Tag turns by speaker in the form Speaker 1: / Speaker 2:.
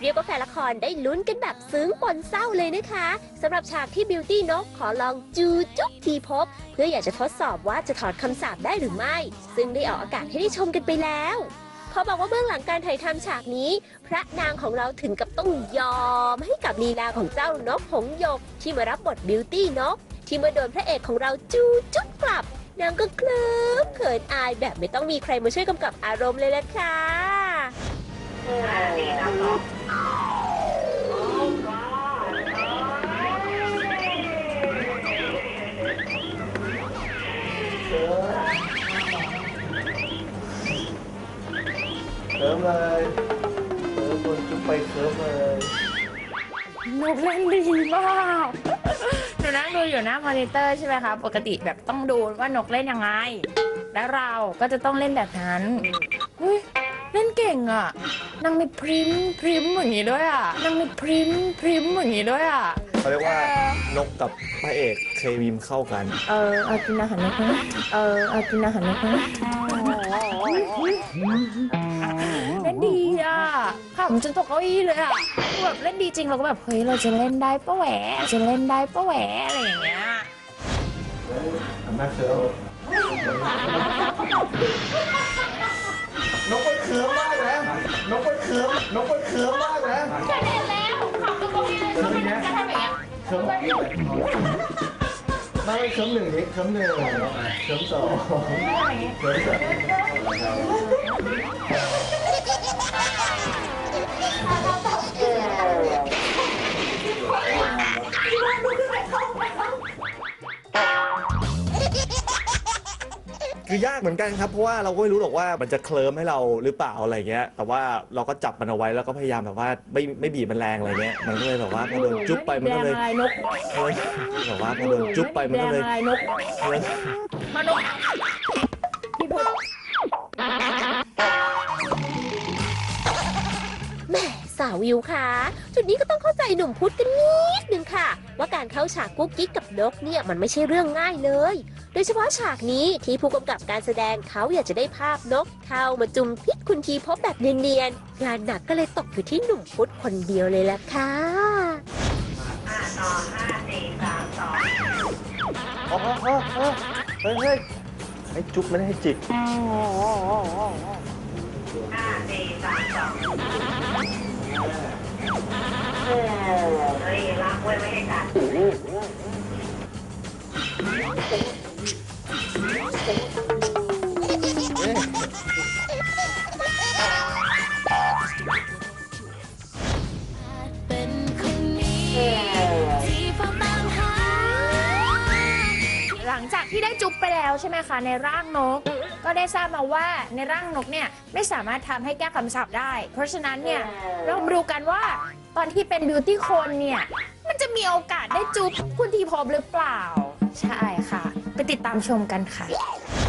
Speaker 1: เรียกว่าแฟนละครได้ลุ้นกันแบบซึ้งปนเศร้าเลยนะคะสำหรับฉากที่บิวตี้นกขอลองจูจุ๊บทีพบ เพื่ออยากจะทดสอบว่าจะถอดคำสาปได้หรือไม่ ซึ่งได้ออกอากาศให้ได้ชมกันไปแล้วขอบอกว่าเบื้องหลังการถ่ายทำฉากนี้ พระนางของเราถึงกับต้องยอมให้กับลีลาของเจ้านกหงส์หยก ที่มารับบทบิวตี้นก ที่เมื่อโดนพระเอกของเราจูจุ๊บกลับนางก็เคลิ้มเขินอายแบบไม่ต้องมีใครมาช่วยกำกับอารมณ์เลยละค่ะ
Speaker 2: เคิร์ฟเลยเคิร์ฟบนจุ๊บไปเคิร์ฟเลย
Speaker 3: นกเล่นดีมากหนูนั่งดูอยู่หน้ามอนิเตอร์ใช่ไหมคะปกติแบบต้องดูว่านกเล่นยังไง แล้วเราก็จะต้องเล่นแบบนั้นเฮ้ย งอะนางมีพริมพริมอย่างนี้ด้วยอะนางมีพริมพริมอย่างนี้ด้วยอะ
Speaker 2: เขาเรียกว่านกกับพระเอกเคมีมเข้ากัน
Speaker 3: เออเอากินอาหารนกนะเออเอากินอาหารนกนะเล่นดีอะขำจนตกเก้าอี้เลยอะแบบเล่นดีจริงเราก็แบบเฮ้ยเราจะเล่นได้ปะแหวะจะเล่นได้ปะแหวะอะไรอย่างเงี้ย
Speaker 2: ทำหน้าเคิร์ฟ นกไปเคิร์ฟมากนะ นกไปเคิร์ฟนกไปเคิร์ฟมากนะ
Speaker 3: จะเล่นแล้วขำตกเก้าอี้เลยทำไมจะทำอย่างเงี้ย
Speaker 2: เคิร์ฟมาไม่เคิร์ฟหนึ่งนิเคิร์ฟหนึ่งเคิร์ฟสองเคิร์ฟสาม คือยากเหมือนกันครับ เพราะว่าเราก็ไม่รู้หรอกว่ามันจะเคลิ้มให้เราหรือเปล่าอะไรเงี้ย แต่ว่าเราก็จับมันเอาไว้แล้วก็พยายามแบบว่าไม่ไม่บีบมันแรงอะไรเงี้ย มันก็เลยแบบว่าพอโดนจุ๊บไปมันก็เลย
Speaker 3: แดงอะไรนก
Speaker 2: เฮ้ยแบบว่าพอโดนจุ๊บไปมันก็เลย
Speaker 3: แดงอะไรนก
Speaker 2: เฮ้ย
Speaker 3: มานกพี่พุทธ
Speaker 1: แหม่ สาววิวค่ะจุดนี้ก็ต้องเข้าใจหนุ่มพุทธกันนิดนึงค่ะ ว่าการเข้าฉากกุ๊กกิ๊กกับนกเนี่ยมันไม่ใช่เรื่องง่ายเลย โดยเฉพาะฉากนี้ที่ผู้กำกับการแสดงเขาอยากจะได้ภาพนกเข้ามาจุมพิษคุณทีพบแบบเนียนๆงานหนักก็เลยตกอยู่ที่หนุ่มพุทธคนเดียวเลยล่ะค่ะ
Speaker 2: อ๋อเฮ้ยเฮ้ยเฮ้ยให้จุ๊บไม่ได้ให้จิก
Speaker 4: เป็นคนนี้ที่เฝ้าตามหา
Speaker 3: หลังจากที่ได้จุ๊บไปแล้วใช่ไหมคะ ในร่างนก ก็ได้ทราบมาว่าในร่างนกเนี่ยไม่สามารถทำให้แก้คำสาปได้ เพราะฉะนั้นเนี่ยเรามาดูกันว่าตอนที่เป็นบิวตี้คนเนี่ยมันจะมีโอกาสได้จุ๊บคุณทีพบหรือเปล่า ใช่ค่ะ ไปติดตามชมกันค่ะ